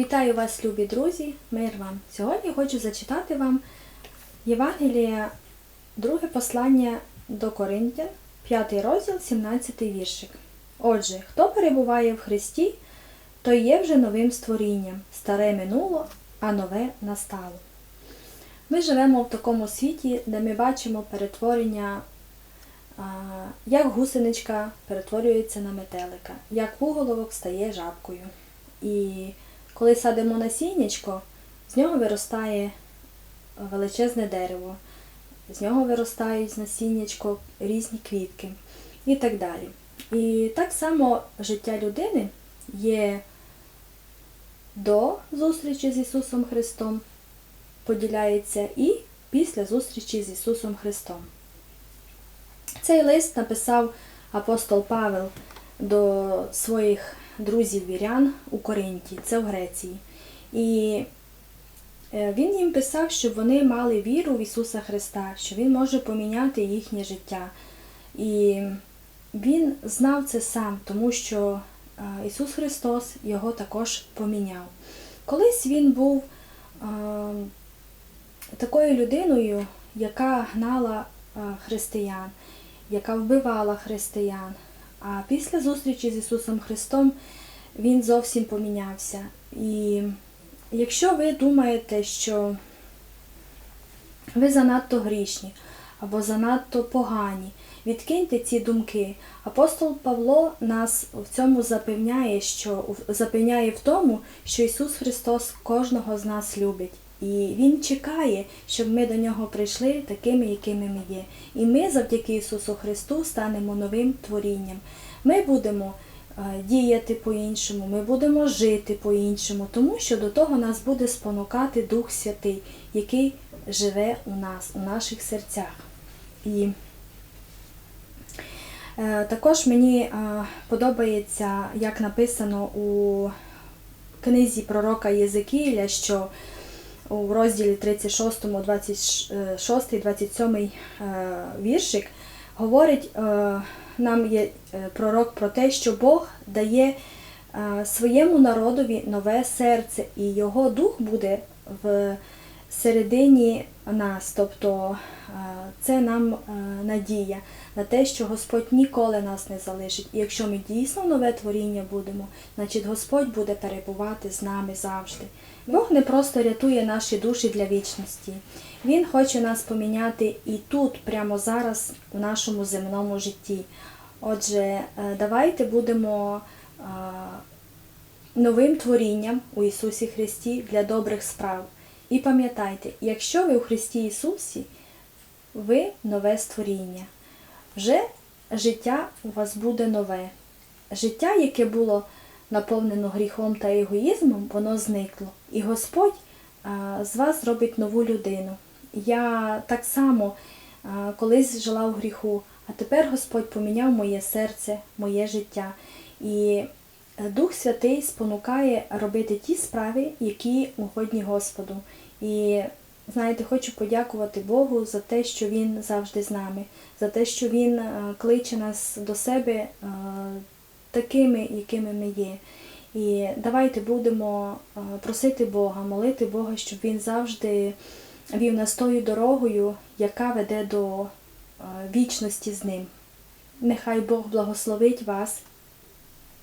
Вітаю вас, любі друзі, мир вам. Сьогодні хочу зачитати вам Євангелія, друге послання до Коринтян, 5 розділ, 17 віршик. Отже, хто перебуває в Христі, той є вже новим створінням. Старе минуло, а нове настало. Ми живемо в такому світі, де ми бачимо перетворення, як гусеничка перетворюється на метелика, як вуголовок стає жабкою. І коли садимо насіннячко, з нього виростає величезне дерево, з нього виростають з насіннячко різні квітки і так далі. І так само життя людини є до зустрічі з Ісусом Христом, поділяється і після зустрічі з Ісусом Христом. Цей лист написав апостол Павел до своїх друзів вірян у Коринті, це в Греції. І е, він їм писав, щоб вони мали віру в Ісуса Христа, що Він може поміняти їхнє життя. І він знав це сам, тому що е, Ісус Христос його також поміняв. Колись він був е, такою людиною, яка гнала християн, яка вбивала християн. А після зустрічі з Ісусом Христом Він зовсім помінявся. І якщо ви думаєте, що ви занадто грішні або занадто погані, відкиньте ці думки. Апостол Павло нас в цьому запевняє, що запевняє в тому, що Ісус Христос кожного з нас любить. І Він чекає, щоб ми до нього прийшли такими, якими ми є. І ми завдяки Ісусу Христу станемо новим творінням. Ми будемо е, діяти по-іншому, ми будемо жити по-іншому, тому що до того нас буде спонукати Дух Святий, який живе у нас, у наших серцях. І е, також мені е, подобається, як написано у книзі пророка Єзекіля, що у розділі 36, 26, 27 віршик говорить е, нам є е, пророк про те, що Бог дає е, своєму народові нове серце, і його дух буде в середині нас. Тобто це нам надія на те, що Господь ніколи нас не залишить. І якщо ми дійсно нове творіння будемо, значить Господь буде перебувати з нами завжди. Бог не просто рятує наші душі для вічності. Він хоче нас поміняти і тут, прямо зараз, у нашому земному житті. Отже, давайте будемо новим творінням у Ісусі Христі для добрих справ. І пам'ятайте, якщо ви у Христі Ісусі, ви нове створіння. Вже життя у вас буде нове. Життя, яке було наповнено гріхом та егоїзмом, воно зникло. І Господь з вас зробить нову людину. Я так само колись жила в гріху, а тепер Господь поміняв моє серце, моє життя. І Дух Святий спонукає робити ті справи, які угодні Господу. І знаєте, хочу подякувати Богу за те, що Він завжди з нами, за те, що Він кличе нас до себе такими, якими ми є. І давайте будемо просити Бога, молити Бога, щоб Він завжди вів нас тою дорогою, яка веде до вічності з ним. Нехай Бог благословить вас,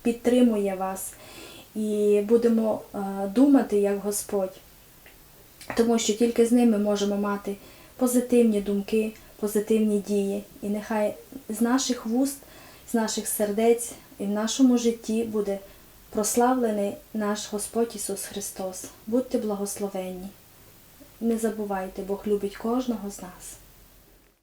підтримує вас і будемо думати, як Господь, тому що тільки з ним ми можемо мати позитивні думки, позитивні дії. І нехай з наших вуст, з наших сердець і в нашому житті буде прославлений наш Господь Ісус Христос. Будьте благословенні. Не забувайте, Бог любить кожного з нас.